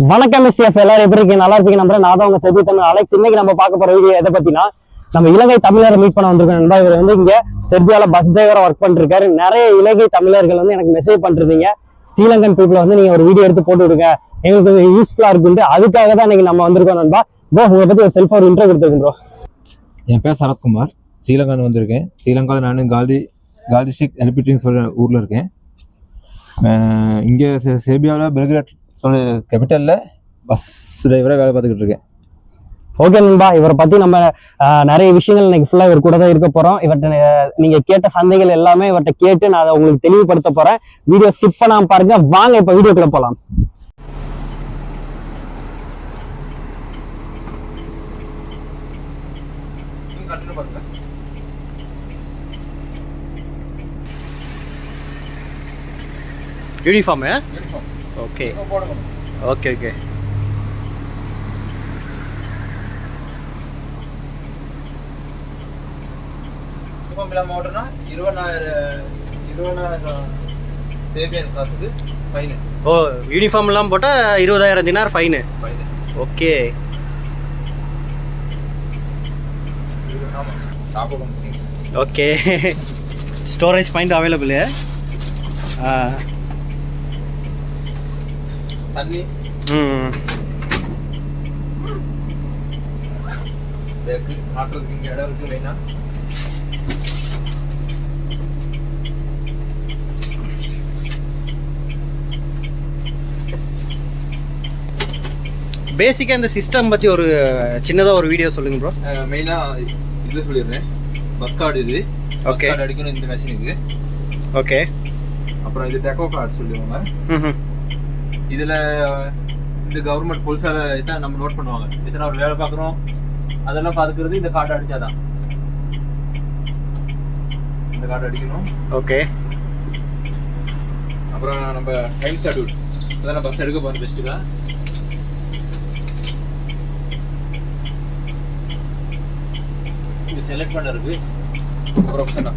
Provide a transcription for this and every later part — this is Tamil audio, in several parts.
வணக்கம் எஸ்டிஎஃப் எல்லாரும் எப்படி இருக்கீங்க? நல்லா இருப்பீங்க நம்புறேன். நான் தான் உங்க செபி தமிழ் அலெக்ஸ். இன்னைக்கு நம்ம பார்க்க போற வீடியோ எதை பத்தினா நம்ம இலங்கை தமிழரை மீட் பண்ண வந்திருக்கோம் நண்பா இவர் வந்து இங்க செர்பியால பஸ் டிரைவரா ஒர்க் பண்ணிருக்காரு. நிறைய இலங்கை தமிழர்கள் வந்து எனக்கு மெசேஜ் பண்ணிருந்தீங்க. ஸ்ரீலங்கன் பீப்புள வந்து நீங்க ஒரு வீடியோ எடுத்து போட்டு விடுங்க. எங்களுக்கு கொஞ்சம் யூஸ்ஃபுல்லா இருக்குன்ட்டு அதுக்காக தான் இன்னைக்கு நம்ம வந்திருக்கோம் நண்பா. ப்ரோ உங்களை பத்தி ஒரு செல்ஃபா ஒரு இன்ட்ரோ கொடுத்துருக்கோம் ப்ரோ என் பேர் சரத்குமார். ஸ்ரீலங்கான்னு வந்திருக்கேன். ஸ்ரீலங்காவில் நான் காலி காலி டிஸ்ட்ரிக் எலிபிட்ரின்னு சொல்கிற ஊரில் இருக்கேன். இங்கே செபியாவில் பெல்கிராட் சொல்ல கேபிட்டலில் பஸ் டிரைவராக வேலை பார்த்துக்கிட்டு இருக்கேன். ஓகே நண்பா இவரை பத்தி நம்ம நிறைய விஷயங்கள் இன்னைக்கு ஃபுல்லா இவர் கூட தான் இருக்க போறோம். இவர்கிட்ட ஆஹ், நீங்க கேட்ட சந்தைகள் எல்லாமே இவர்கிட்ட கேட்டு நான் அதை உங்களுக்கு தெளிவுபடுத்த போறேன். வீடியோ ஸ்கிப் பண்ணாம பாருங்க. வாங்க இப்ப வீடியோக்குள்ள போலாம். Uniform okay. Okay okay. இல்லாமல் ஓட்டுனா இருபதாயிரம் இருபதாயிரம் சேபியன் காசுக்கு ஃபைனு ஓ யூனிஃபார்ம் எல்லாம் போட்டா இருபதாயிரம் dinar fine fine okay. Okay. Storage point available தண்ணி. பேக்கு ஆட்டுறதுக்கு இங்கே இடம் இருக்குது மெயினாக பேசிக்காக இந்த சிஸ்டம் பற்றி ஒரு சின்னதாக ஒரு வீடியோ சொல்லுங்க ப்ரோ மெயினாக இது சொல்லிடுறேன். பஸ் கார்டு இது. கார்டு அடிக்கணும் இந்த மெஷினுக்கு ஓகே அப்புறம் இது டெக்கோ கார்டு சொல்லுவாங்க இதுல இந்த கவர்மெண்ட் புதுசால இதான் நம்ம நோட் பண்ணுவாங்க. இத்தனை ஒரு வேலை பார்க்குறோம்? அதெல்லாம் பார்த்துக்கிறது இந்த கார்டு அடிச்சாதான். இந்த கார்டு அடிக்கணும். ஓகே. அப்புறம் நம்ம டைம் ஷெட்யூல் அதெல்லாம் பஸ் எடுக்க போகிறோம் பெஸ்ட்டுக்கா இது செலக்ட் பண்ண இருக்கு. அப்புறம் ஆப்ஷனா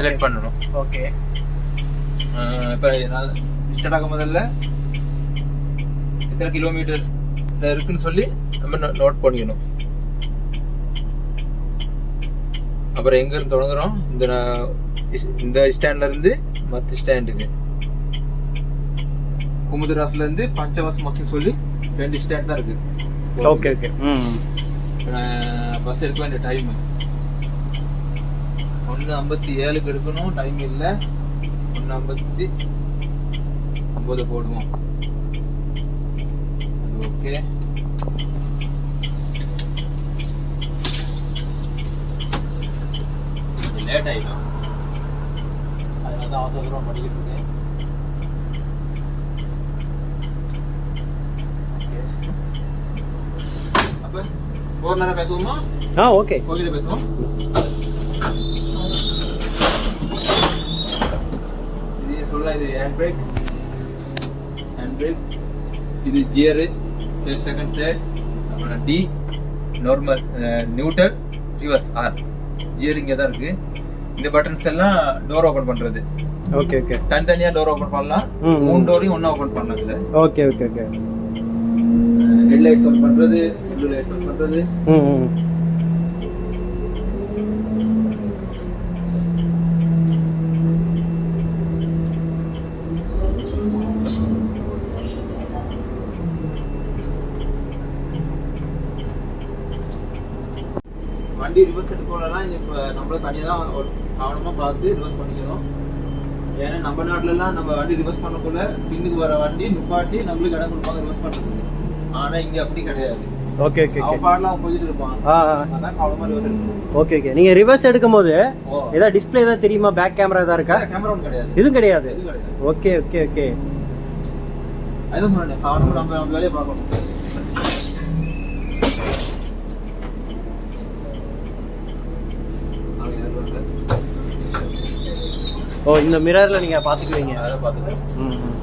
செலக்ட் பண்ணணும். ஓகே இப்போ நான் ஸ்டார்ட் முதல்ல எத்தனை கிலோமீட்டர் இருக்குன்னு சொல்லி நம்ம நோட் பண்ணிக்கணும். அப்புறம் எங்க இருந்து தொடங்குறோம்? இந்த இந்த ஸ்டாண்ட்ல இருந்து மத்த ஸ்டாண்டுக்கு குமுதராஸ்ல இருந்து பஞ்சவாஸ் மஸ்னு சொல்லி ரெண்டு ஸ்டாண்ட் தான் இருக்கு. ஓகே ஓகே பஸ் எடுக்க வேண்டிய டைம் ஒன்று ஐம்பத்தி ஏழுக்கு எடுக்கணும். டைம் இல்லை. ஒன்று ஐம்பத்தி ஒம்பது போடுவோம். அது ஓகே லேட் ஆகிடும் அதனால தான் அவசரமாக படிக்கிட்டு இருக்கேன். அப்போ ஒரு நேரம் பேசுவோமா? ஆ ஓகே கோயில பேசுவோம். இது சொல்ல இது ஹேண்ட் பிரேக் ஹேண்ட் பிரேக் இது கியரு ஃபர்ஸ்ட் செகண்ட் தேர்ட் அப்புறம் D normal neutral reverse R gear இங்கே தான் இருக்கு. இந்த பட்டன்ஸ் எல்லாம் டோர் ஓபன் பண்றது. ஓகே ஓகே தனித்தனியா டோர் ஓபன் பண்ணலாம். மூணு டோரையும் ஒண்ணா ஓபன் பண்ணலாம் இதுல okay okay okay head lights on பண்றது ஃபுல் லைட்ஸ் ஆன் பண்றது. ம் ம் வண்டி ரிவர்ஸ் எடுக்கலாம் இப்போ நம்மள தனியாக தான் கவனமாக பார்த்து ரிவர்ஸ் பண்ணிக்கணும். ஏன்னா நம்ம நாட்டுலலாம் நம்ம வண்டி ரிவர்ஸ் பண்ணக்குள்ள பின்னுக்கு வர வண்டி நிப்பாட்டி நம்மளுக்கு இடம் கொடுப்பாங்க ரிவர்ஸ் பண்ணுறதுக்கு ஆனால் இங்கே அப்படி கிடையாது. ஓகே ஓகே அவன் பாடலாம் போயிட்டு இருப்பான் அதான் கவனமாக ரிவர்ஸ் எடுக்கணும். ஓகே ஓகே நீங்கள் ரிவர்ஸ் எடுக்கும் போது ஓ. ஏதாவது டிஸ்பிளே ஏதாவது தெரியுமா? பேக் கேமரா ஏதாவது இருக்கா? கேமரா ஒன்றும் கிடையாது. எதுவும் கிடையாது. ஓகே ஓகே ஓகே அதுதான் சொன்னேன் கவனமாக நம்ம வேலையை பார்க்கணும் நாளைக்கு யாரும் வரல. ஓ இந்த மிரரில் நீங்கள் பார்த்துக்குவீங்க. அதை பார்த்துக்கலாம் ம் ம்.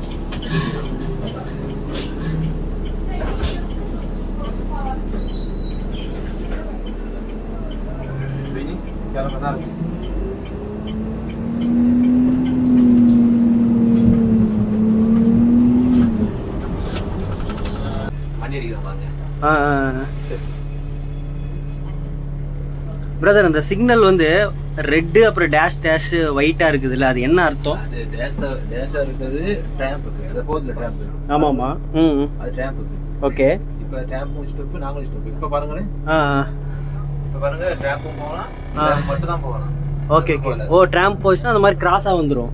கிளம்ப தான் இருக்கு. பிரதர் அந்த சிக்னல் வந்து ரெட்டு அப்புறம் டேஷ் டேஷ் ஒயிட்டா இருக்குதுல்ல அது என்ன அர்த்தம்? அது டேஸா டேஸா இருக்கிறது ட்ராம்புக்கு அதை போதில்ல ட்ராம்ப் ஆமாமா ம் அது ட்ராம்புக்கு ஓகே. இப்போ ட்ராம்பும் ஸ்டெப்பு நாங்களும் ஸ்டெப்பு இப்போ பாருங்களேன். ஆ இப்போ பாருங்க ட்ராம்பும் போகலாம். மட்டும் தான் போகலாம். Okay okay. ஓ ட்ராம்ப் போச்சுன்னா அந்த மாதிரி கிராஸாக வந்துடும்.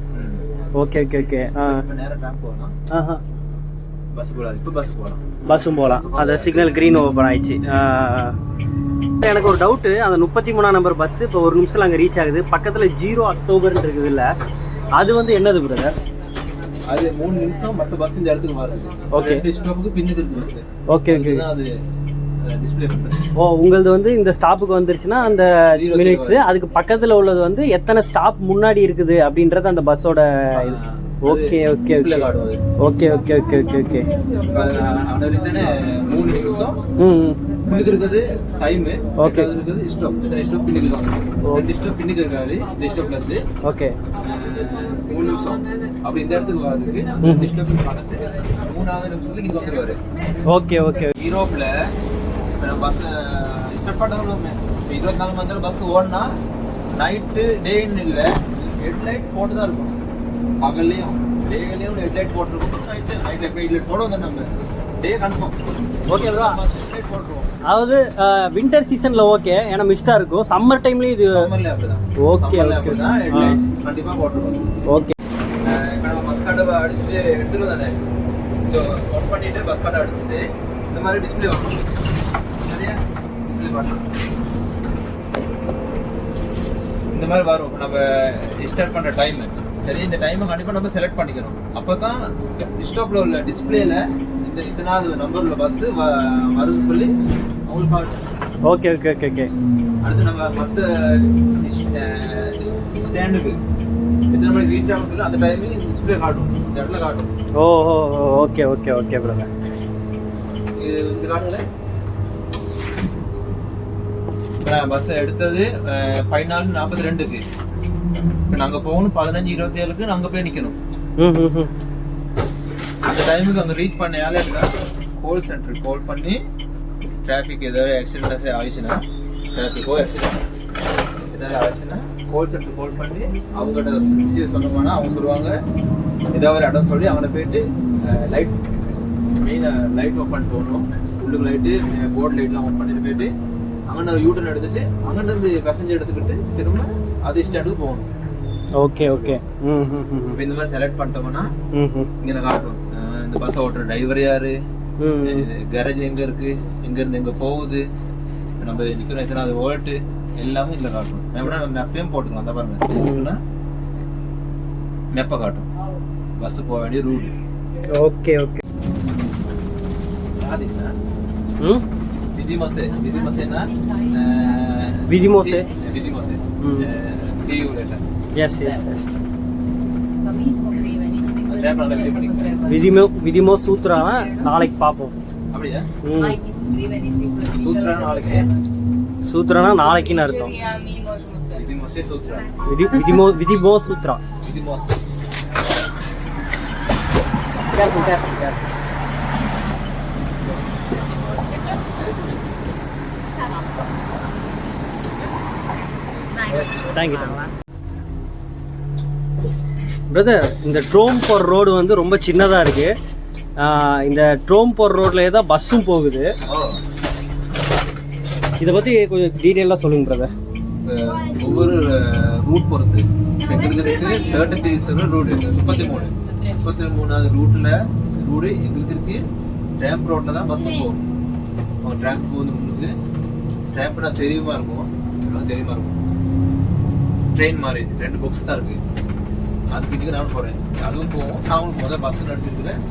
Okay okay okay. ஆ. இப்போ நேரா ட்ராம்ப் போகலாம். ஆஹா. பஸ் போகலாம். இப்போ பஸ் போகலாம். பஸ்ஸும் போகலாம். அந்த சிக்னல் க்ரீன் ஓப்பன் ஆயிடுச்சு. எனக்கு ஒரு டவுட்டு அந்த முப்பத்தி மூணாம் நம்பர் பஸ் இப்போ ஒரு நிமிஷம் அங்கே ரீச் ஆகுது. பக்கத்தில் ஜீரோ அக்டோபர்னு இருக்குது இல்லை அது வந்து என்னது பிரதர் அது மூணு நிமிஷம் மற்ற பஸ் இந்த இடத்துக்கு Okay. ரெண்டு ஸ்டாப்புக்கு பின்னுக்கு இருக்கு பஸ் ஓகே ஓகே அது ஓ உங்களது வந்து இந்த ஸ்டாப்புக்கு வந்துருச்சுன்னா அந்த மினிட்ஸ். அதுக்கு பக்கத்தில் உள்ளது வந்து எத்தனை ஸ்டாப் முன்னாடி இருக்குது அப்படின்றது அந்த பஸ்ஸோட okay okay okay okay okay okay okay okay மூணு நிமிஷம். ம். பின்னுக்கு இருக்குது டைம் Okay. இருக்குது ஸ்டாப் இத்தனை ஸ்டாப் பின்னுக்கு இருக்காங்க. ரெண்டு ஸ்டாப் பின்னுக்கு இருக்காரு இந்த ஸ்டாப்ல இருந்து. ஓகே மூணு நிமிஷம். அப்படி இந்த இடத்துக்கு வரதுக்கு ரெண்டு ஸ்டாப் கடந்து மூணாவது நிமிஷத்துக்கு இங்க வந்துருவாரு. ஓகே ஓகே யூரோப்ல இப்போ நம்ம பஸ் இருபத்தி நாலு மணி நேரம் பஸ் ஓடினா நைட்டு டேன்னு இல்லை ஹெட்லைட் போட்டு தான் இருக்கும். பகல்லையும் டேலையும் ஹெட்லைட் போட்டுருக்கோம். நைட்டு நைட் எப்படி ஹெட்லைட் போட வந்து நம்ம. டே கன்ஃபார்ம் ஓகேவா? ஹெட்லைட் போட்டுருவோம். அதாவது வின்டர் சீசன்ல ஓகே ஏன்னா மிஸ்டா இருக்கும். சம்மர் டைம்லயும் இது சம்மர்ல அப்படிதான். ஆ. ஹெட்லைட் கண்டிப்பா போட்டுருவோம். ஓகே பஸ் கார்டை அடிச்சுட்டு எடுத்துருவோம் தானே. ஒர்க் பண்ணிட்டு பஸ் கார்டை அடிச்சுட்டு இந்த மாதிரி டிஸ்பிளே வரும் சரியா? டிஸ்பிளே பண்ணணும். இந்த மாதிரி வரும். நம்ம ஸ்டார்ட் பண்ற டைம் சரி இந்த டைமை கண்டிப்பா நம்ம செலக்ட் பண்ணிக்கணும். அப்பதான் ஸ்டாப்ல உள்ள டிஸ்பிளேல இந்த இத்தனாவது நம்பர்ல பஸ் வருதுன்னு சொல்லி அவங்களுக்கு ஓகே ஓகே ஓகே ஓகே அடுத்து நம்ம மற்ற ஸ்டாண்டுக்கு எத்தனை மணிக்கு ரீச் ஆகும் சொல்லி அந்த டைமிங் டிஸ்பிளே காட்டும். இந்த இடத்துல காட்டும். Oh oh okay okay okay brother இது இது காட்டுங்களேன் பஸ் எடுத்தது பதினாலு நாற்பத்தி ரெண்டுக்கு. இப்போ நாங்கள் போகணும் பதினஞ்சு இருபத்தி ஏழுக்கு நாங்கள் போய் நிற்கணும் அந்த டைமுக்கு அங்கே ரீச் பண்ண யாரும் இருக்கா கால் சென்டர் கால் பண்ணி டிராஃபிக் ஏதாவது ஆக்சிடென்ட் ஆயிடுச்சுன்னா டிராஃபிக்கோ ஆக்சிடென்ட் ஏதாவது ஆயிடுச்சுன்னா கால் சென்டர் கால் பண்ணி அவங்ககிட்ட விஷயம் சொன்னோம்னா அவங்க சொல்லுவாங்க. ஏதாவது ஒரு இடம் சொல்லி அவனை போயிட்டு லைட் மெயினாக லைட் பண்ணிட்டு போகணும் உள்ளுக்கு லைட்டு போர்டு லைட்லாம் ஆன் பண்ணிட்டு போயிட்டு அங்கே ஒரு யூட்டன் எடுத்துட்டு அங்கிருந்து பேசஞ்சர் எடுத்துக்கிட்டு திரும்ப அதே ஸ்டாண்டுக்கு போகணும். ஓகே ஓகே இப்போ இந்த மாதிரி செலக்ட் பண்ணிட்டோம்னா இங்கே காட்டும் இந்த பஸ் ஓட்டுற டிரைவர் யாரு? கேரேஜ் எங்க இருக்கு? எங்க இருந்து எங்க போகுது? நம்ம நிக்கிறோம் எத்தனாவது வோல்ட் எல்லாமே இதுல காட்டும் எப்படின்னா மெப்பையும் போட்டுக்கலாம். அந்த பாருங்க. மெப்பை காட்டும் பஸ் போக வேண்டிய ரூட் ஓகே ஓகே ம்? விதிமோசே. விதிமோசேனா விதிமோசே? விதிமோசே. Yes yes yes potrebbe. விதிமோ விதிமோ சூத்ரானா நாளைக்கு பார்ப்போம் அப்படியா che நாளைக்கு. சூத்ரானா நாளைக்குன்னு அர்த்தம் சூத்ரா விதி விதிமோ விதிமோ சூத்ரா careful careful careful thank you brother இந்த ட்ரோம் போர் ரோடு வந்து ரொம்ப சின்னதாக இருக்குது இந்த ட்ரோம் போர் ரோட்லேயே தான் பஸ்ஸும் போகுது. இதை பற்றி கொஞ்சம் டீட்டெயிலாக சொல்லுங்க பிரதர் ஒவ்வொரு ரூட் பொறுத்து. எங்களுக்கு இருக்கு? தேர்ட்டி த்ரீ செவன் ரூட் முப்பத்தி மூணு. முப்பத்தி மூணாவது ரூட்டில் ரூடு எங்களுக்கு இருக்கு? ட்ராம்ப் ரோட்டில் தான் பஸ் போகும். அவங்க ட்ராம்ப் போகுது உங்களுக்கு ட்ராம்ப்னா தெரியுமா இருக்கும்? தெரியுமா இருக்கும். ட்ரெயின் மாதிரி ரெண்டு பாக்ஸ் தான் இருக்கு. அது கிட்டக்கு நான் போறேன். அதுவும் போவோம். நான் உங்களுக்கு முதல்ல பஸ் நடிச்சிருக்கிறேன்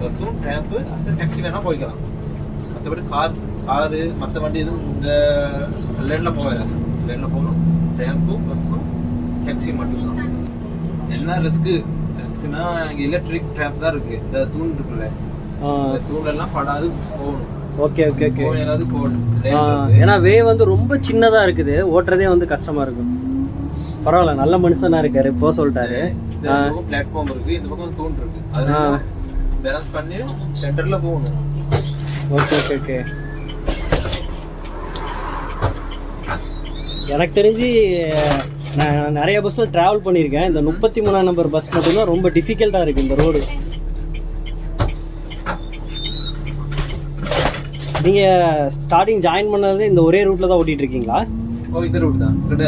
பஸ்ஸும் ட்ராம்ப்பு அடுத்த டாக்ஸி வேணா போய்க்கலாம். மற்றபடி கார் காரு மற்ற வண்டி எதுவும் இந்த லேனில் போகாது. லேனில் போகணும். ட்ராம்பும் பஸ்ஸும் டாக்ஸி மட்டும்தான். என்ன ரிஸ்க்கு ரிஸ்க்குனா இங்கே எலக்ட்ரிக் ட்ராம்ப் தான் இருக்கு. இந்த தூண் இருக்குல்ல. இந்த தூணெல்லாம் படாது போகணும். Okay okay okay. ஏன்னா வே வந்து ரொம்ப சின்னதாக இருக்குது. ஓட்டுறதே வந்து கஷ்டமாக இருக்கும். பரவாயில்ல நல்ல மனுஷனா இருக்காரு போக சொல்லிட்டாரு. பிளாட்ஃபார்ம் இருக்கு இந்த பக்கம் தூண் இருக்கு. பேலன்ஸ் பண்ணி சென்டர்ல போகணும். Okay okay okay. எனக்கு தெரிஞ்சு நான் நிறைய பஸ்ஸில் ட்ராவல் பண்ணியிருக்கேன். இந்த முப்பத்தி மூணாம் நம்பர் பஸ் மட்டும்தான் ரொம்ப டிஃபிகல்ட்டாக இருக்குது இந்த ரோடு நீங்கள் ஸ்டார்டிங் ஜாயின் பண்ணது இந்த ஒரே ரூட்டில் தான் ஓட்டிகிட்டு இருக்கீங்களா? ஓ இந்த ரூட் தான். கிட்ட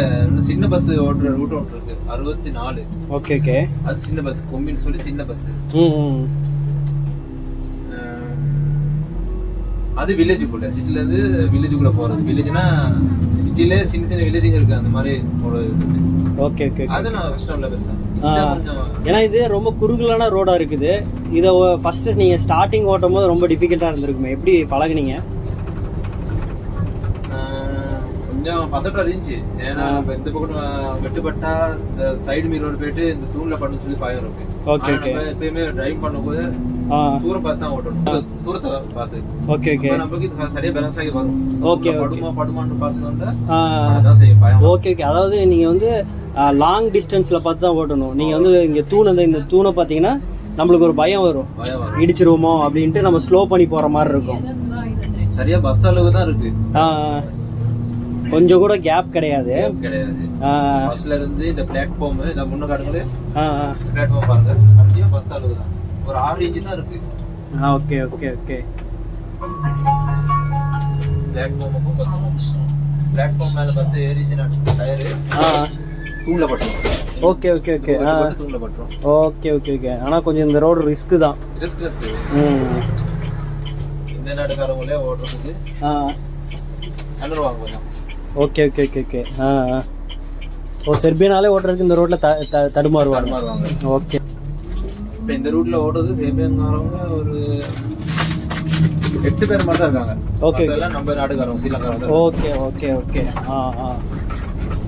சின்ன பஸ் ஓட்டுற ரூட் ஒன்று இருக்கு. அறுபத்தி நாலு ஓகே ஓகே அது சின்ன பஸ் கொம்பின்னு சொல்லி சின்ன பஸ் அது வில்லேஜுக்குள்ள சிட்டில இருந்து வில்லேஜுக்குள்ள போறது. வில்லேஜ்னா சிட்டில சின்ன சின்ன வில்லேஜுங்க இருக்கு. அந்த மாதிரி ஒரு. ஓகே ஓகே அது நான் கஷ்டம் இல்லை பெருசா ஏன்னா இது ரொம்ப குறுகலான ரோடாக இருக்குது. இதை ஃபஸ்ட்டு நீங்கள் ஸ்டார்டிங் ஓட்டும் போது ரொம்ப டிஃபிகல்ட்டாக இருந்திருக்குமே. எப்படி பழகுனீங்க? ஆஹ், கொஞ்சம் பதட்டம் இருந்துச்சு. ஏன்னா ஆ. நம்ம இந்த பக்கம் வெட்டுப்பட்டா இந்த சைடு மீரோடு போயிட்டு இந்த தூண்ல பண்ணு சொல்லி பயம் இருக்கு ஓகே ஓகே. எப்பயுமே டிரைவ் பண்ணும்போது தூரம் பார்த்து தான் ஓட்டணும். தூர- தூரத்தை பார்த்து. Okay okay. நமக்கு இது சரியா பேலன்ஸ் ஆகி வரும். ஓகே. படுமா படுமான்னு பார்த்துட்டு வந்தா அதான் செய்யும் பயம். Okay okay. அதாவது நீங்கள் வந்து லாங் டிஸ்டன்ஸில் பார்த்து தான் ஓட்டணும். நீங்கள் வந்து இங்கே தூண் அந்த இந்த தூணை பார்த்தீங்கன்னா நம்மளுக்கு ஒரு பயம் வரும். இடிச்சிருவோமோ அப்படின்ட்டு நம்ம ஸ்லோ பண்ணி போகிற மாதிரி இருக்கும். சரியா பஸ் அளவு தான் இருக்கு. கொஞ்சம் கூட கேப் கிடையாது. கிடையாது. பஸ்ல இருந்து இந்த பிளாட்ஃபார்ம் இந்த முன்ன ஆ. பிளாட்ஃபார்ம் பாருங்க. சரியா பஸ் அளவு தான் ஒரு ஆறு இன்ச்சு தான் இருக்கு. ஆ ஓகே ஓகே ஓகே பிளாட்ஃபார்முக்கும் பஸ்ஸுக்கும் பிளாட்ஃபார்ம் மேல பஸ் ஏறிச்சுன்னா டயரு ஆ. தூண்ல பட்டுரும். ஓகே ஓகே ஓகே தூண்ல பட்டுரும். ஓகே ஓகே ஓகே ஆனால் கொஞ்சம் இந்த ரோடு ரிஸ்க்கு தான். ரிஸ்க் ரிஸ்க் ம். இந்த நாட்டுக்காரங்களே ஓடுறதுக்கு ஆ. தள்ளுருவாங்க கொஞ்சம். ஓகே ஓகே ஓகே ஓகே ஆ ஆ. ஓ செர்பியனாலே ஓட்டுறதுக்கு இந்த ரோட்டில் த த- தடுமாறுவாங்க. ஓகே இப்போ இந்த ரூட்ல ஓடுறது சேமியங்காரவங்க ஒரு எட்டு பேர் மட்டும் இருக்காங்க. Okay. அதெல்லாம் நம்ம நாட்டுக்காரங்க ஸ்ரீலங்காரங்க தான் ஓகே ஓகே ஓகே ஆ ஆ.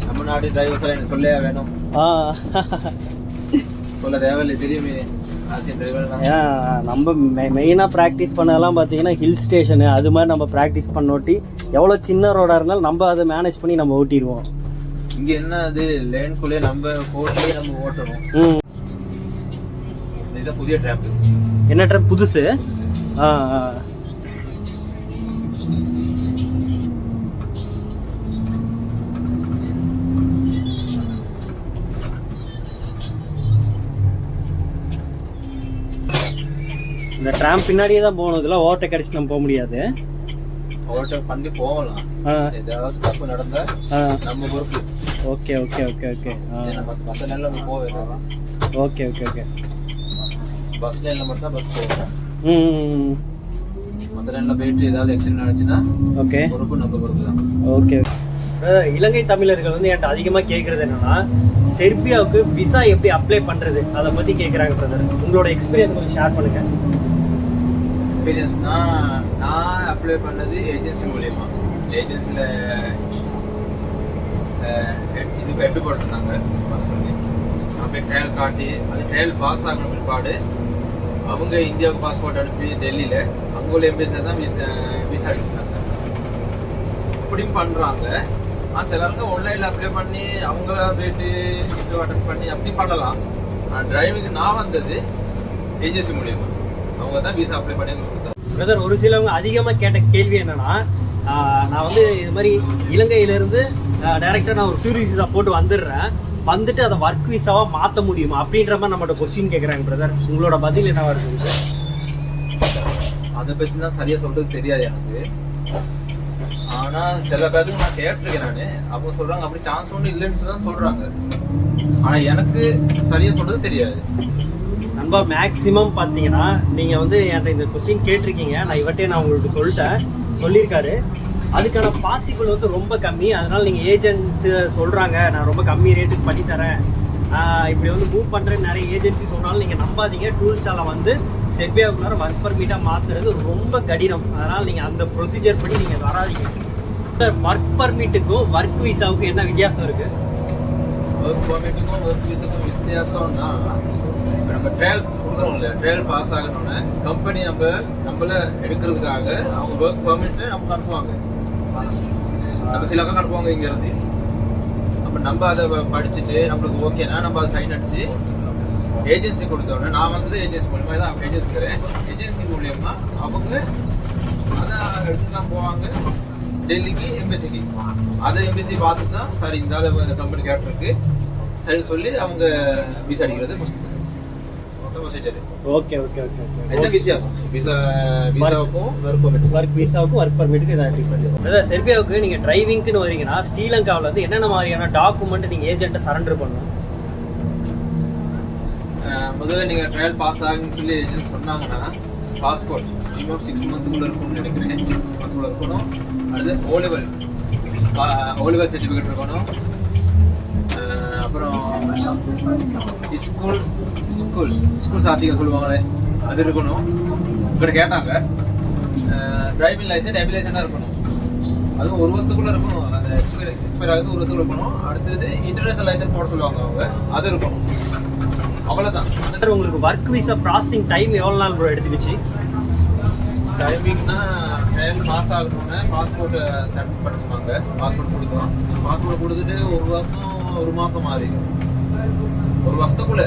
நம்ம நாட்டு டிரைவர்ஸ் எல்லாம் எனக்கு சொல்லவே வேணும்? ஆ. சொல்ல தேவையில்லை தெரியுமே. ஏன்னா நம்ம மெயினாக ப்ராக்டிஸ் பண்ணதெல்லாம் பார்த்தீங்கன்னா ஹில் ஸ்டேஷனு அது மாதிரி நம்ம ப்ராக்டிஸ் பண்ணோட்டி எவ்வளோ சின்ன ரோடாக இருந்தாலும் நம்ம அதை மேனேஜ் பண்ணி நம்ம ஓட்டிடுவோம். இங்க என்ன அது? லேனுக்குள்ளே நம்ம போட்லயே நம்ம ம். இதுதான் புதிய ட்ராப் என்ன ட்ரிப் புதுசு? ஆ. இந்த ட்ராம் பின்னாடியே தான் போகணும். இதெல்லாம் ஓவர்டேக் அடிச்சு நம்ம போக முடியாது. ஓட்ட பண்ணி போகலாம். ஆ. ஏதாவது தப்பு நடந்தா ஆ. நம்ம பொறுப்பு. Okay okay okay okay. மத்த நேரம் நம்ம வேண்டாம் ஓகே ஓகே ஓகே. பஸ் லைன்ல மட்டும் தான் பஸ் போகும். ம் நேரம் போயிட்டு ஏதாவது ஆக்சிடென்ட் ஆச்சுன்னா ஓகே. பொறுப்பு நம்ம பொறுப்பு தான். ஓகே இலங்கை தமிழர்கள் வந்து என்கிட்ட அதிகமாக கேட்குறது என்னன்னா செர்பியாவுக்கு விசா எப்படி அப்ளை பண்ணுறது அதை பற்றி கேட்குறாங்க பிரதர் உங்களோட எக்ஸ்பீரியன்ஸ் கொஞ்சம் ஷேர் பண்ணுங்க. எக்ஸ்பீரியன்ஸ்னா நான் அப்ளை பண்ணது ஏஜென்சி மூலியமா. ஏஜென்சியில் இது ஹெட் போட்டிருந்தாங்க? வர சொல்லி. நான் போய் ட்ரையல் காட்டி அது ட்ரையல் பாஸ் ஆகின பிற்பாடு அவங்க இந்தியாவுக்கு பாஸ்போர்ட் அனுப்பி டெல்லியில் அங்கே உள்ள எம்பேசியில் தான் விசா விசா அடிச்சிருந்தாங்க. இப்படியும் பண்ணுறாங்க ஆனால் சில ஆளுங்க ஆன்லைனில் அப்ளை பண்ணி அவங்கள போயிட்டு இன்டர்வியூ அட்டன் பண்ணி அப்படி பண்ணலாம். ஆனால் டிரைவிங்க்கு நான் வந்தது ஏஜென்சி மூலியமாக அவங்க தான் விசா அப்ளை பண்ணி கொடுத்தாங்க. பிரதர் ஒரு சிலவங்க அதிகமாக கேட்ட கேள்வி என்னன்னா நான் வந்து இது மாதிரி இலங்கையிலேருந்து டைரெக்டாக நான் ஒரு டூரிஸ்ட் விசா போட்டு வந்துடுறேன். வந்துட்டு அதை ஒர்க் விசாவாக மாற்ற முடியுமா? அப்படின்ற மாதிரி நம்மகிட்ட கொஸ்டின் கேட்குறாங்க பிரதர் உங்களோட பதில் என்னவா இருக்குது அதை பற்றி தான் சரியாக சொல்றது தெரியாது எனக்கு. ஆனால் சில பேருக்கு நான் கேட்டிருக்கேன் நான். அவங்க சொல்கிறாங்க அப்படி சான்ஸ் ஒன்றும் இல்லைன்னு தான் சொல்கிறாங்க ஆனால் எனக்கு சரியாக சொல்றது தெரியாது. நண்பா மேக்ஸிமம் பார்த்தீங்கன்னா நீங்கள் வந்து என்கிட்ட இந்த கொஸ்டின் கேட்டிருக்கீங்க. நான் இவட்டே நான் உங்களுக்கு சொல்லிட்டேன். சொல்லியிருக்காரு. அதுக்கான பாசிபிள் வந்து ரொம்ப கம்மி. அதனால் நீங்கள் ஏஜென்ட்டு சொல்கிறாங்க நான் ரொம்ப கம்மி ரேட்டுக்கு பண்ணி தரேன். இப்படி வந்து மூவ் பண்ணுற நிறைய ஏஜென்சி சொன்னாலும் நீங்கள் நம்பாதீங்க. டூரிஸ்டால வந்து செவ்வியாவுக்குள்ளார ஒர்க் பர்மிட்டாக மாற்றுறது ரொம்ப கடினம். அதனால் நீங்கள் அந்த ப்ரொசீஜர் படி நீங்கள் வராதீங்க. ஒர்க் பர்மிட்டுக்கும் ஒர்க் விசாவுக்கும் என்ன வித்தியாசம் இருக்குது ஒர்க் பர்மிட்டுக்கும் ஒர்க் விசாவுக்கும் வித்தியாசம்னா நம்ம ட்ரையல் கொடுக்குறோம் இல்லை ட்ரையல் பாஸ் ஆகணும்னு கம்பெனி நம்ம நம்மள எடுக்கிறதுக்காக அவங்க ஒர்க் பர்மிட்டை நமக்கு அனுப்புவாங்க. நம்ம சில பக்கம் அனுப்புவாங்க இங்கேருந்து. அப்போ நம்ம அதை படிச்சுட்டு நம்மளுக்கு ஓகேனா நம்ம அதை சைன் அடிச்சு ஏஜென்சி கொடுத்தோடனே நான் வந்தது ஏஜென்சி மூலியமாக தான் ஏஜென்சிக்கிறேன் ஏஜென்சி மூலியமா அவங்க அதை எடுத்து தான் போவாங்க. டெல்லிக்கு எம்பசிக்கு அதை எம்பசி பார்த்து தான் சார் இந்த அளவு இந்த கம்பெனி கேட்டிருக்கு. சரி சொல்லி அவங்க விசா அடிக்கிறது first procedure okay okay okay என்ன வித்தியாசம் விசா விசாவுக்கும் ஒர்க் பர்மிட் ஒர்க் விசாவுக்கும் ஒர்க் பர்மிட்டுக்கு இதான் டிஃபரன்ஸ் அதாவது செர்பியாவுக்கு நீங்கள் டிரைவிங்க்குன்னு வரீங்கன்னா ஸ்ரீலங்காவில் வந்து என்னென்ன மாதிரியான டாக்குமெண்ட் நீங்கள் ஏஜென்ட்டை சரண்டர் பண்ணணும்? முதல்ல நீங்க ட்ரையல் பாஸ் ஆகுன்னு சொல்லி ஏஜென்ட் சொன்னாங்கன்னா பாஸ்போர்ட் மினிமம் சிக்ஸ் மந்த்துக்குள்ள இருக்கும்னு நினைக்கிறேன். சிக்ஸ் மந்த்துக்குள்ள இருக்கணும். அடுத்து O level O level certificate இருக்கணும். அப்புறம் ஸ்கூல் ஸ்கூல் ஸ்கூல் சாத்தியம் சொல்லுவாங்களே அது இருக்கணும். உங்கள்கிட்ட கேட்டாங்க. டிரைவிங் லைசன்ஸ் டெபி லைசன்ஸ் இருக்கணும். அதுவும் ஒரு வருஷத்துக்குள்ளே இருக்கணும். அந்த எக்ஸ்பைர் எக்ஸ்பைர் ஆகுது ஒரு வருஷத்துக்குள்ள இருக்கணும். அடுத்தது இன்டர்நேஷனல் லைசன்ஸ் போட சொல்லுவாங்க அவங்க. அது இருக்கணும். அவ்வளோதான் உங்களுக்கு ஒர்க் விசா ப்ராசஸிங் டைம் எவ்வளோ நாள் ப்ரோ எடுத்துக்கிச்சு? டைமிங்னா ட்ரெயின் பாஸ் ஆகணும்னா பாஸ்போர்ட் சென்ட் பண்ண சொன்னாங்க பாஸ்போர்ட் கொடுத்தோம். பாஸ்போர்ட் கொடுத்துட்டு ஒரு வருஷம் ஒரு மாதம் மாறி. ஒரு வருஷத்துக்குள்ள.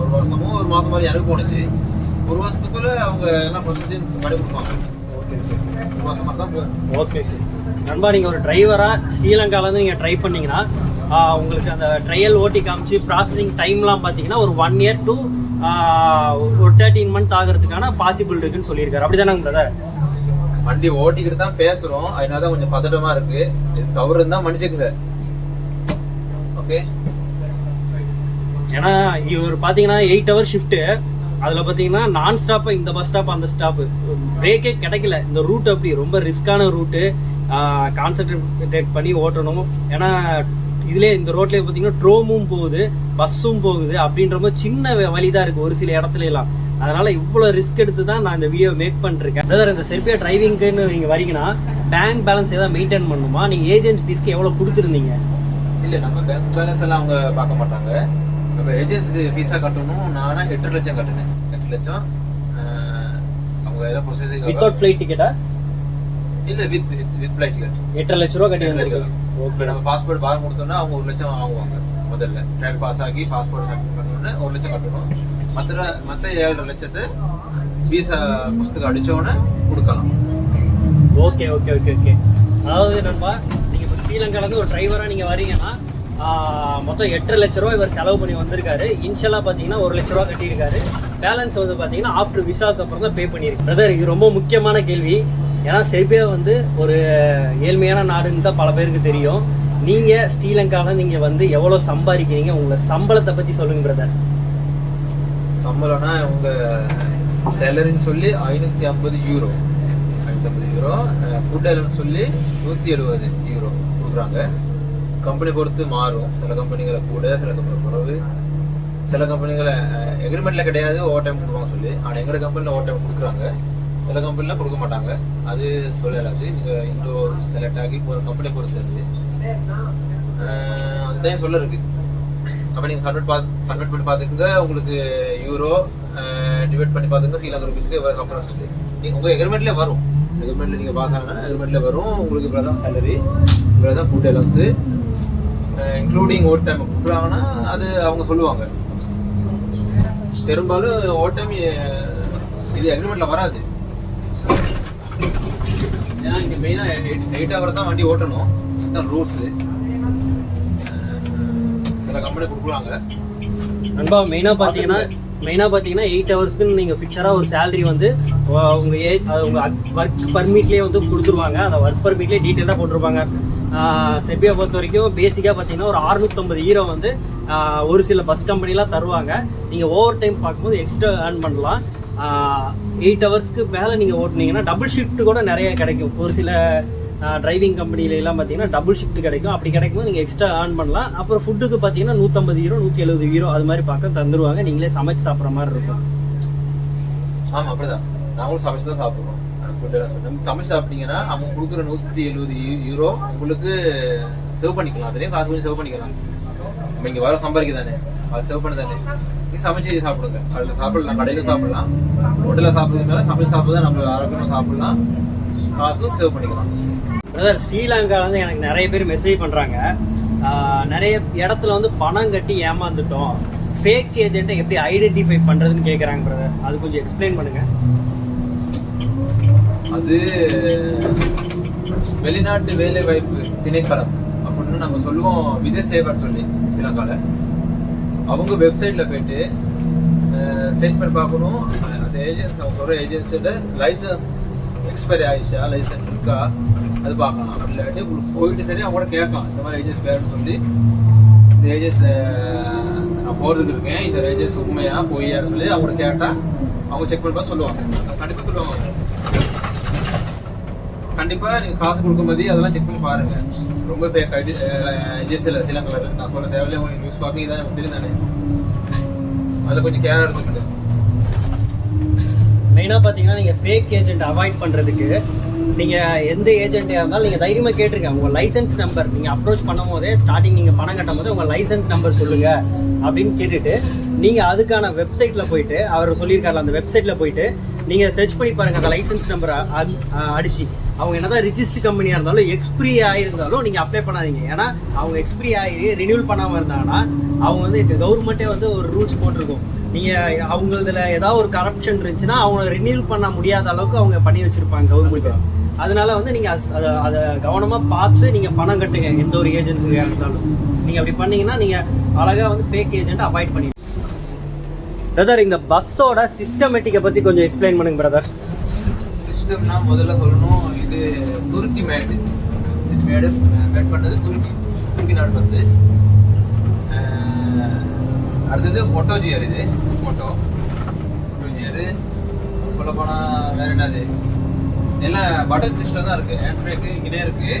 ஒரு வருஷமோ ஒரு மாதம் மாதிரி எனக்கு போணுச்சு. ஒரு வருஷத்துக்குள்ள அவங்க எல்லாம் ப்ரொசீஜர் பண்ணி கொடுப்பாங்க. ஓகே ஒரு வருஷம் மாதிரி தான் ஓகே நண்பா நீங்கள் ஒரு டிரைவராக ஸ்ரீலங்காலேருந்து நீங்கள் ட்ரை பண்ணீங்கன்னா உங்களுக்கு அந்த ட்ரையல் ஓட்டி காமிச்சு ப்ராசஸிங் டைம்லாம் பார்த்தீங்கன்னா ஒரு ஒன் இயர் டு ஒரு தேர்ட்டீன் மந்த் ஆகிறதுக்கான பாசிபிள் இருக்குன்னு சொல்லியிருக்காரு. அப்படி தானே பிரதர் வண்டி ஓட்டிக்கிட்டு தான் பேசுறோம். அதனால தான் கொஞ்சம் பதட்டமா இருக்கு. இது தவறு இருந்தா மன்னிச்சுக்குங்க. ஓகே ஏன்னா இவர் பார்த்தீங்கன்னா எயிட் ஹவர் ஷிஃப்ட்டு அதில் பார்த்தீங்கன்னா நான் ஸ்டாப்பு இந்த பஸ் ஸ்டாப் அந்த ஸ்டாப்பு பிரேக்கே கிடைக்கல. இந்த ரூட் அப்படி ரொம்ப ரிஸ்க்கான ரூட்டு கான்சென்ட்ரேட் பண்ணி ஓட்டணும். ஏன்னா இதுலேயே இந்த ரோட்லேயே பார்த்தீங்கன்னா ட்ரோமும் போகுது பஸ்ஸும் போகுது அப்படின்ற மாதிரி சின்ன வழி தான் இருக்குது ஒரு சில இடத்துல எல்லாம். அதனால இவ்வளோ ரிஸ்க் எடுத்து தான் நான் இந்த வீடியோ மேக் பண்ணிருக்கேன். அதாவது இந்த செர்பியா டிரைவிங்க்குன்னு நீங்கள் வரீங்கன்னா பேங்க் பேலன்ஸ் ஏதாவது மெயின்டைன் பண்ணணுமா? நீங்கள் ஏஜென்ட் ஃபீஸ்க்கு எவ்வளோ கொடுத்துருந்தீங்க? இல்ல நம்ம பேங்க் பேலன்ஸ் எல்லாம் அவங்க பார்க்க மாட்டாங்க. நம்ம ஏஜென்சிக்கு விசா கட்டணும். நானா எட்டு லட்சம் கட்டினேன். எட்டு லட்சம். அவங்க எல்லாம் ப்ரொசீசிங் வித்தவுட் ஃப்ளைட் டிக்கெட்டா இல்ல வித் வித் ஃபிளைட் டிக்கெட் எட்டரை லட்ச ரூபா கட்டி வந்திருக்கு இப்போ நம்ம பாஸ்போர்ட் பார் கொடுத்தோம்னா அவங்க ஒரு லட்சம் வாங்குவாங்க முதல்ல. ட்ரையல் பாஸ் ஆகி பாஸ்போர்ட் சப்மிட் பண்ணோன்னே ஒரு லட்சம் கட்டணும். மற்ற மற்ற ஏழரை லட்சத்தை விசா புஸ்தகம் அடிச்சோடனே கொடுக்கலாம். ஓகே ஓகே ஓகே ஓகே அதாவது நண்பா நீங்கள் இப்போ ஸ்ரீலங்காலேருந்து ஒரு டிரைவராக நீங்கள் வரீங்கன்னா மொத்தம் எட்டரை லட்ச ரூபா இவர் செலவு பண்ணி வந்திருக்காரு. இன்ஷியலாக பார்த்தீங்கன்னா ஒரு லட்ச ரூபா கட்டியிருக்காரு. பேலன்ஸ் வந்து பார்த்தீங்கன்னா ஆஃப்டர் விசாக்கு அப்புறம் தான் பே பண்ணியிருக்கு பிரதர் இது ரொம்ப முக்கியமான கேள்வி. ஏன்னா செர்பியா வந்து ஒரு ஏழ்மையான நாடுன்னு தான் பல பேருக்கு தெரியும். நீங்கள் ஸ்ரீலங்காவில் நீங்கள் வந்து எவ்வளோ சம்பாதிக்கிறீங்க? உங்களை சம்பளத்தை பற்றி சொல்லுங்க பிரதர் சம்பளம்னா உங்க சேலரின்னு சொல்லி ஐநூத்தி ஐம்பது யூரோ ஐநூத்தி ஐம்பது யூரோ ஃபுட் அலவன்ஸ் சொல்லி நூத்தி எழுபது யூரோ கொடுக்குறாங்க. கம்பெனி பொறுத்து மாறும். சில கம்பெனிகளை கூட சில கம்பெனி குறவு. சில கம்பெனிகளை எக்ரிமெண்ட்ல கிடையாது ஓவர் டைம் கொடுப்பாங்க சொல்லி. ஆனால் எங்களோட கம்பெனியில் ஓவர் டைம் கொடுக்குறாங்க. சில கம்பெனிலாம் கொடுக்க மாட்டாங்க. அது சொல்லலாது. நீங்கள் இன்டோ செலக்ட் ஆகி போகிற கம்பெனியை பொறுத்து அது. அதுதான் சொல்ல இருக்கு. அப்போ நீங்கள் கன்வெர்ட் பார்த்து கன்வெர்ட் பண்ணி பார்த்துக்குங்க. உங்களுக்கு யூரோ டிவைட் பண்ணி பார்த்துங்க ஸ்ரீலங்கா ருபீஸ்க்கு எவ்வளோ கம்பெனி சொல்லி நீங்கள் உங்கள் எக்ரிமெண்ட்லேயே வரும். எக்ரிமெண்ட்டில் நீங்கள் பார்த்தாங்கன்னா எக்ரிமெண்ட்டில் வரும். உங்களுக்கு இவ்வளோ தான் சேலரி இவ்வளோ தான் food allowance including OT time கொடுக்குறாங்கன்னா அது அவங்க சொல்லுவாங்க. பெரும்பாலும் ஓவர் டைம் இது அக்ரிமெண்ட்டில் வராது. ஏன்னா இங்கே மெயினாக எயிட் ஹவர் தான் வண்டி ஓட்டணும். இதுதான் ரூல்ஸு சில கம்பெனி கொடுக்குறாங்க. நண்பா மெயினாக பார்த்தீங்கன்னா மெயினாக பார்த்தீங்கன்னா எயிட் ஹவர்ஸ்க்குன்னு நீங்கள் ஃபிக்ஸராக ஒரு சேலரி வந்து உ- உங்க ஏஜ் அது உங்கள் ஒர்க் பர்மிட்லேயே வந்து கொடுத்துருவாங்க. அந்த ஒர்க் பர்மிட்லேயே டீட்டெயிலாக போட்டிருப்பாங்க. செப்பியை பொறுத்த வரைக்கும் பேசிக்காக பார்த்தீங்கன்னா ஒரு அறுநூத்தம்பது ஹீரோ வந்து ஒரு சில பஸ் கம்பெனிலாம் தருவாங்க. நீங்கள் ஓவர் டைம் பார்க்கும்போது எக்ஸ்ட்ரா ஏர்ன் பண்ணலாம். எயிட் ஹவர்ஸ்க்கு மேலே நீங்கள் ஓட்டுனீங்கன்னா டபுள் ஷிஃப்ட் கூட நிறைய கிடைக்கும். ஒரு சில டிரைவிங் கம்பெனிலலாம் பார்த்தீங்கன்னா டபுள் ஷிஃப்ட் கிடைக்கும். அப்படி கிடைக்கும்போது நீங்கள் எக்ஸ்ட்ரா ஏர்ன் பண்ணலாம். அப்புறம் ஃபுட்டுக்கு பார்த்தீங்கன்னா நூற்றம்பது ஹீரோ நூற்றி எழுபது ஹீரோ அது மாதிரி பார்க்க தந்துருவாங்க. நீங்களே சமைச்சு சாப்பிட்ற மாதிரி இருக்கும். ஆமாம் அப்படிதான். நாங்களும் சமைச்சு தான் சாப்பிடுவோம் ஃபுட் நம்ம சமைச்சு சாப்பிட்டீங்கன்னா அவங்க கொடுக்குற நூற்றி எழுபது யூரோ உங்களுக்கு சேவ் பண்ணிக்கலாம். அதுலேயும் காசு கொஞ்சம் சேவ் பண்ணிக்கலாம். நம்ம இங்கே வர சம்பாதிக்க தானே அது சேவ் பண்ண தானே நீ சமைச்சு சாப்பிடுங்க. அதில் சாப்பிடலாம் கடையிலும் சாப்பிடலாம். ஹோட்டலில் சாப்பிட்றது மேலே சமைச்சு சாப்பிட்டு நம்ம ஆரோக்கியமாக சாப்பிடலாம். காசும் சேவ் பண்ணிக்கலாம். பிரதர் ஸ்ரீலங்காலேருந்து எனக்கு நிறைய பேர் மெசேஜ் பண்ணுறாங்க நிறைய இடத்துல வந்து பணம் கட்டி ஏமாந்துட்டோம். ஃபேக் ஏஜென்ட்டை எப்படி ஐடென்டிஃபை பண்ணுறதுன்னு கேட்குறாங்க பிரதர் அது கொஞ்சம் எக்ஸ்பிளைன் பண்ணுங்கள் அது வெளிநாட்டு வேலை வாய்ப்பு திணைக்களம். அப்படின்னு நம்ம சொல்லுவோம் விதேச சேவர் சொல்லி ஸ்ரீலங்கால. அவங்க வெப்சைட்டில் போயிட்டு செக் பண்ணி பார்க்கணும். அந்த ஏஜென்சி அவங்க சொல்கிற ஏஜென்சியோட லைசன்ஸ் எக்ஸ்பைரி ஆயிடுச்சா? லைசன்ஸ் இருக்கா? அது பார்க்கலாம். அப்படி இல்லாட்டி உங்களுக்கு போயிட்டு சரி அவங்க கூட கேட்கலாம். இந்த மாதிரி ஏஜென்சி பேருன்னு சொல்லி. இந்த ஏஜென்சியில் நான் போகிறதுக்கு இருக்கேன். இந்த ஏஜென்சி உண்மையா பொய்யான்னு சொல்லி அவங்க கேட்டால் அவங்க செக் பண்ணி சொல்லுவாங்க. கண்டிப்பாக சொல்லுவாங்க. கண்டிப்பாக நீங்கள் காசு கொடுக்கும்போது அதெல்லாம் செக் பண்ணி பாருங்கள் ரொம்ப பேக் ஏஜென்சியில் ஸ்ரீலங்கால இருக்கு நான் சொல்ல தேவையில்லை உங்களுக்கு நியூஸ் பார்ப்பீங்க தான் எனக்கு தெரியும் தானே அதில் கொஞ்சம் கேர் எடுத்துக்கிட்டு மெயினாக பார்த்தீங்கன்னா நீங்கள் ஃபேக் ஏஜென்ட் அவாய்ட் பண்ணுறதுக்கு நீங்கள் எந்த ஏஜென்ட்டாக இருந்தாலும் நீங்கள் தைரியமாக கேட்டிருங்க உங்கள் லைசன்ஸ் நம்பர் நீங்கள் அப்ரோச் பண்ணும் போதே ஸ்டார்டிங் நீங்கள் பணம் கட்டும் போதே உங்கள் லைசன்ஸ் நம்பர் சொல்லுங்கள் அப்படின்னு கேட்டுட்டு நீங்கள் அதுக்கான வெப்சைட்டில் போயிட்டு அவர் சொல்லியிருக்காரு அந்த வெப்சைட்டில் போயிட்டு நீங்கள் சர்ச் பண்ணி பாருங்கள் அந்த லைசன்ஸ் நம்பரை அடிச்சு. அவங்க என்னதான் ரிஜிஸ்டர் கம்பெனியாக இருந்தாலும் எக்ஸ்பிரி ஆகிருந்தாலும் நீங்கள் அப்ளை பண்ணாதீங்க. ஏன்னா அவங்க எக்ஸ்பிரி ஆகி ரினியூல் பண்ணாமல் இருந்தாங்கன்னா அவங்க வந்து கவர்மெண்ட்டே வந்து ஒரு ரூல்ஸ் போட்டிருக்கும். நீங்கள் அவங்களதுல ஏதாவது ஒரு கரப்ஷன் இருந்துச்சுன்னா அவங்க ரினியூல் பண்ண முடியாத அளவுக்கு அவங்க பண்ணி வச்சுருப்பாங்க கவர்மெண்ட் அதனால வந்து நீங்கள் அதை அதை கவனமாக பார்த்து நீங்கள் பணம் கட்டுங்க எந்த ஒரு ஏஜென்சியாக இருந்தாலும். நீங்கள் அப்படி பண்ணீங்கன்னா நீங்கள் அழகாக வந்து ஃபேக் ஏஜென்ட் அவாய்ட் பண்ணி பிரதர் இந்த பஸ்ஸோட சிஸ்டமேட்டிக்கை பற்றி கொஞ்சம் எக்ஸ்பிளைன் பண்ணுங்க பிரதர் சிஸ்டம்னா முதல்ல சொல்லணும் இது துருக்கி மேடு இது மேடு மேட் பண்ணது துருக்கி. துருக்கி நாடு பஸ்ஸு அடுத்தது ஒட்டோ ஜியர் இது. ஒட்டோ ஒட்டோ ஜியர் சொல்ல போனால் வேற என்னது? எல்லாம் பட்டன் சிஸ்டம் தான் இருக்குது ஹேண்ட் பிரேக்கு இங்கே இருக்குது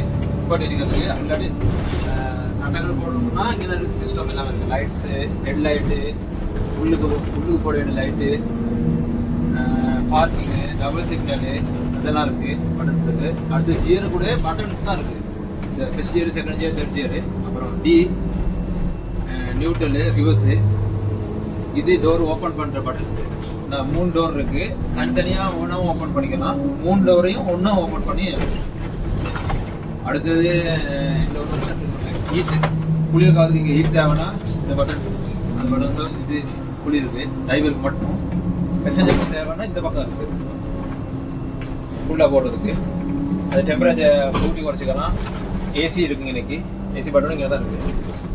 போட்டு வச்சுக்கிறதுக்கு இல்லாட்டி நட்டங்கள் போடணும்னா இங்கே இருக்குது சிஸ்டம் எல்லாமே இருக்குது லைட்ஸு ஹெட் லைட்டு உள்ளுக்கு உள்ளுக்கு போட வேண்டிய லைட்டு பார்க்கிங்கு டபுள் சிக்னலு அதெல்லாம் இருக்கு. பட்டன்ஸுக்கு அடுத்து ஜியரு கூட பட்டன்ஸ் தான் இருக்குது இந்த first gear second gear third gear அப்புறம் டி நியூட்ரலு ரிவர்ஸு இது டோர் ஓப்பன் பண்ற பட்டன்ஸ் மூணு டோர் இருக்கு. தனித்தனியா ஒன்றும் ஓப்பன் பண்ணிக்கலாம். மூணு டோரையும் ஒன்றா ஓப்பன் பண்ணி அடுத்தது இந்த ஹீட் குளிர் காலத்துக்கு இங்கே ஹீட் தேவைன்னா இந்த பட்டன்ஸ் அந்த பட்டன்ஸ் இது குளிர் இருக்கு. டிரைவருக்கு மட்டும் பேசஞ்சருக்கு தேவைன்னா இந்த பக்கம் இருக்கு. ஃபுல்லாக போடுறதுக்கு. அது டெம்பரேச்சர் கூட்டி குறைச்சிக்கலாம். ஏசி இருக்குங்க இன்னைக்கு. ஏசி பட்டனும் இங்கே தான் இருக்குது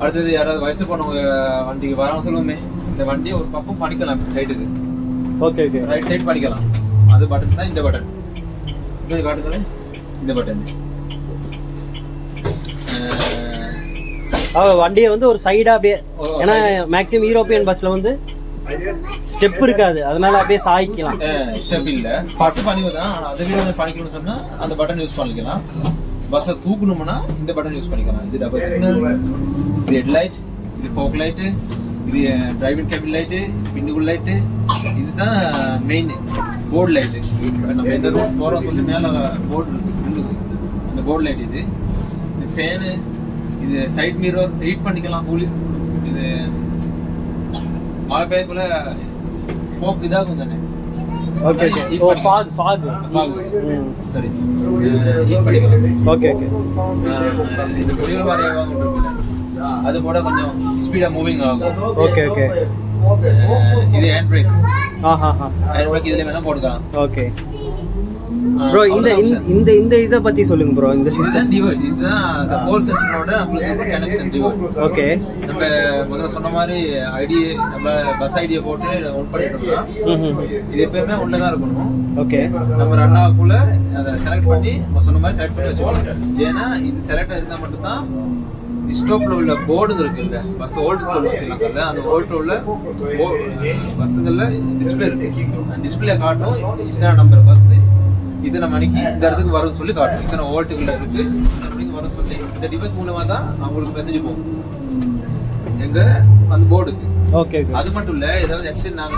அடுத்தது யாராவது வயசு போனவங்க வண்டிக்கு வராங்க சொல்லுவோமே இந்த வண்டியை ஒரு பக்கம் பண்ணிக்கலாம் சைடுக்கு ஓகே ஓகே. ரைட் சைடு பண்ணிக்கலாம் அது பட்டன் தான் இந்த பட்டன் இந்த காட்டுங்களேன் இந்த பட்டன் வண்டியை வந்து ஒரு சைடாக அப்படியே ஏன்னா. மேக்ஸிமம் யூரோப்பியன் பஸ்ஸில் வந்து ஸ்டெப் இருக்காது. அதனால அப்படியே சாய்க்கலாம். ஸ்டெப் இல்ல. ஃபர்ஸ்ட் பண்ணிவு தான். ஆனா அதை விட கொஞ்சம் பண்ணிக்கணும்னு சொன்னா அந்த பட்டன் யூஸ் பண்ணிக்கலாம். பஸ்ஸை தூக்கணும்னா இந்த பட்டன் யூஸ் பண்ணிக்கலாம். இது டபுள் சிக்னல் இது ஹெட்லைட் இது ஃபோக் லைட்டு இது டிரைவிங் கேபின் லைட்டு பின்னுக்குள் லைட்டு இதுதான் மெயின் போர்டு லைட்டு நம்ம எந்த ரூட் போகிறோம் சொல்லி மேலே போர்டு இருக்கு பின்னுக்கு அந்த போர்டு லைட் இது. இது ஃபேனு இது சைட் மிரர் ஹீட் பண்ணிக்கலாம் கூலி. இது மழை பெய்யக்குள்ள போக்கு இதாகும் தானே. ஓகே ஓகே ஃபாக் சரி ஹீட் பண்ணிக்கலாம். ஓகே ஓகே இது குளிர் வாரியாக அது கூட கொஞ்சம் ஸ்பீடா மூவிங் ஆகும். ஓகே ஓகே இது ஹேண்ட் பிரேக் ஆஹா ஹேண்ட் பிரேக் இதுல வேணா போட்டுக்கலாம். ஓகே ப்ரோ இந்த இந்த- இந்த இதை பத்தி சொல்லுங்க ப்ரோ இந்த சிஸ்டம் டிவைஸ் இதுதான் கோல் சென்டரோட நம்மளுக்கு கனெக்ஷன் டிவைஸ் ஓகே நம்ம முதல்ல சொன்ன மாதிரி ஐடி நம்ம பஸ் ஐடியை போட்டு ஒன் பண்ணிட்டோம்னா இது எப்பயுமே ஒன்று தான் இருக்கணும். ஓகே நம்ம ரன் ஆகக்குள்ள அதை செலக்ட் பண்ணி நம்ம சொன்ன மாதிரி செலக்ட் பண்ணி வச்சுக்கணும் ஏன்னா இது செலக்ட் இருந்தால் மட்டும்தான் ஸ்டோப்ல உள்ள போர்டு இருக்குல்ல பஸ் ஓல்ட் சொல்லுவோம் சிலங்கல்ல அந்த ஓல்ட் உள்ள பஸ்ஸுங்கள்ல டிஸ்பிளே இருக்கு. டிஸ்பிளே காட்டும் இத்தனை நம்பர் பஸ் இத்தனை மணிக்கு இந்த இடத்துக்கு வரும்னு சொல்லி காட்டும். இத்தனை ஓல்ட்டுக்குள்ள இருக்கு இத்தனை மணிக்கு வரும்னு சொல்லி. இந்த டிவைஸ் மூலமா தான் அவங்களுக்கு மெசேஜ் போகும். எங்க? அந்த போர்டுக்கு ஓகே அது மட்டும் இல்ல ஏதாவது எக்ஸ்டென்ட் நாங்க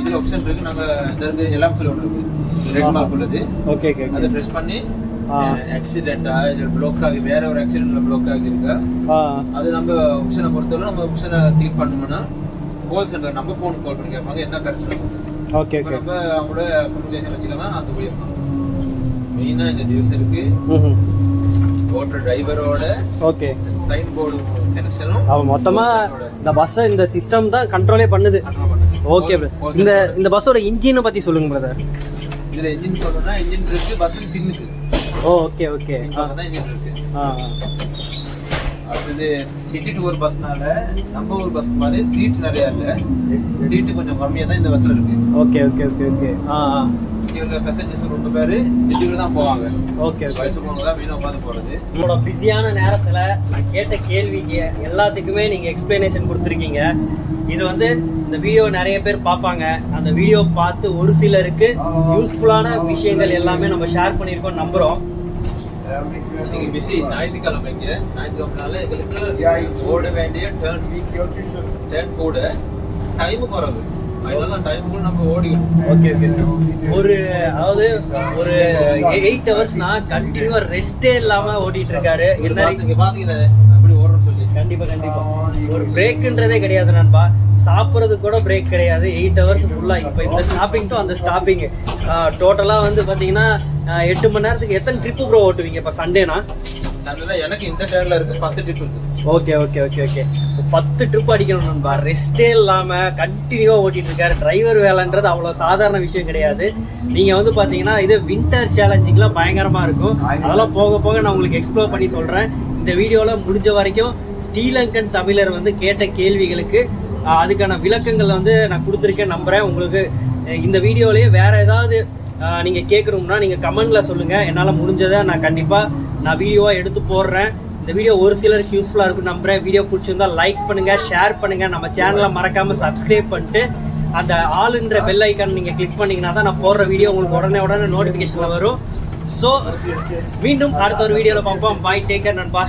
இதுல ஆப்ஷன் இருக்கு. நாங்க இந்த இருக்கு எல்லாம் சொல்லி ஒன்று இருக்கு ரெட் மார்க் உள்ளது ஓகே ஓகே அதை ப்ரெஸ் பண்ணி ஆ. ஆக்சிடென்டா இல்ல பிளாக் ஆகி வேற ஒரு ஆக்சிடென்ட்ல பிளாக் ஆகி இருக்கா அது நம்ம ஆப்ஷனை பொறுத்தவரை நம்ம ஆப்ஷனை கிளிக் பண்ணோம்னா கோல் சென்டர் நம்ம ஃபோன் கால் பண்ணி கேட்பாங்க. என்ன பிரச்சனை ஓகே ஓகே நம்ம அவங்களோட கம்யூனிகேஷன் வச்சுக்கலாம்? அது மூலியமா மெயினா இந்த டிவைஸ் இருக்கு. ஓட்டுற டிரைவரோட ஓகே சைன் போர்டு கனெக்ஷனும் அவன் மொத்தமா இந்த பஸ்ஸை இந்த சிஸ்டம் தான் கண்ட்ரோலே பண்ணுது. ஓகே இந்த இந்த பஸ்ஸோட இன்ஜினை பத்தி சொல்லுங்க பிரதர் இதுல இன்ஜின் சொல்லணும்னா இன்ஜின் இருக்கு பஸ்ஸுக்கு பின்னுக்கு. ஓ ஓகே ஓகே தான் இன்ஜின் இருக்கு. ஆ. அடுத்தது சிட்டி டூர் பஸ்னால நம்ம ஊர் பஸ் மாதிரி சீட் நிறைய இல்ல. சீட்டு கொஞ்சம் கம்மியா தான் இந்த பஸ்ல இருக்கு. ஓகே ஓகே ஓகே ஓகே ஆ இங்க உள்ள பேசஞ்சர்ஸ் ரொம்ப பேரு டிஸ்ட்ரிக்ட் தான் போவாங்க. ஓகே வயசு போனவங்க தான் வீணா உட்காந்து போறது. உங்களோட பிஸியான நேரத்தில் நான் கேட்ட கேள்விக்கு எல்லாத்துக்குமே நீங்கள் எக்ஸ்பிளனேஷன் கொடுத்துருக்கீங்க. இது வந்து இந்த வீடியோ நிறைய பேர் பார்ப்பாங்க. அந்த வீடியோ பார்த்து ஒரு சிலருக்கு யூஸ்ஃபுல்லான விஷயங்கள் எல்லாமே நம்ம ஷேர் பண்ணியிருக்கோம் நம்புகிறோம் நீங்க பிஸி ஞாயிற்றுக்கிழமை இங்க ஞாயிற்றுக்கிழமைனால எங்களுக்கு ஓட வேண்டிய டேர்ன் டேர்ன் கூட டைம் குறைவு அதனால டைமுக்குள்ள நம்ம ஓடிக்கணும். ஓகே ஓகே ஒரு அதாவது ஒரு எயிட் ஹவர்ஸ்னா கண்டினியூவா ரெஸ்டே இல்லாம ஓடிட்டு இருக்காரு இங்க பாத்தீங்கன்னா அப்படி ஓடுறோம்னு சொல்லி. கண்டிப்பா கண்டிப்பா. ஒரு பிரேக்குன்றதே கிடையாது நண்பா. சாப்பிட்றது கூட பிரேக் கிடையாது. எயிட் ஹவர்ஸ் ஃபுல்லா இப்போ இந்த ஸ்டாப்பிங் டு அந்த ஸ்டாப்பிங் டோட்டலா வந்து பாத்தீங்கன்னா ஆஹ், எட்டு மணி நேரத்துக்கு எத்தனை ட்ரிப்பு ப்ரோ ஓட்டுவீங்க? இப்போ சண்டேனா சண்டே எனக்கு இந்த டேர்ல இருக்கு பத்து டிப் இருக்கு. ஓகே ஓகே ஓகே ஓகே பத்து ட்ரிப் அடிக்கணும் நண்பா. ரெஸ்டே இல்லாம கண்டினியூவா ஓட்டிட்டு இருக்காரு. டிரைவர் வேலைன்றது அவ்வளவு சாதாரண விஷயம் கிடையாது. நீங்க வந்து பாத்தீங்கன்னா இது வின்டர் சேலஞ்சிங்லாம் பயங்கரமா இருக்கும். அதெல்லாம் போக போக நான் உங்களுக்கு எக்ஸ்ப்ளோர் பண்ணி சொல்றேன். இந்த வீடியோல முடிஞ்ச வரைக்கும் ஸ்ரீலங்கன் தமிழர் வந்து கேட்ட கேள்விகளுக்கு அதுக்கான விளக்கங்கள் வந்து நான் கொடுத்துருக்கேன் நம்புறேன். உங்களுக்கு இந்த வீடியோலயே வேற ஏதாவது நீங்கள் கேட்குறோம்னா கேட்கணும்னா நீங்க சொல்லுங்கள் என்னால் முடிஞ்சதை நான் கண்டிப்பாக நான் வீடியோவாக எடுத்து போடுறேன். இந்த வீடியோ ஒரு சிலருக்கு யூஸ்ஃபுல்லாக இருக்கும் நம்புகிறேன் வீடியோ பிடிச்சிருந்தா லைக் பண்ணுங்கள் ஷேர் பண்ணுங்கள் நம்ம சேனலை மறக்காமல் சப்ஸ்கிரைப் பண்ணிட்டு அந்த ஆளுன்ற பெல் ஐக்கான் நீங்கள் கிளிக் பண்ணீங்கன்னா தான் நான் போடுற வீடியோ உங்களுக்கு உடனே உடனே நோட்டிஃபிகேஷனில் வரும். ஸோ மீண்டும் அடுத்த ஒரு வீடியோவில் பார்ப்போம். பாய் டேக்கர் நண்பா.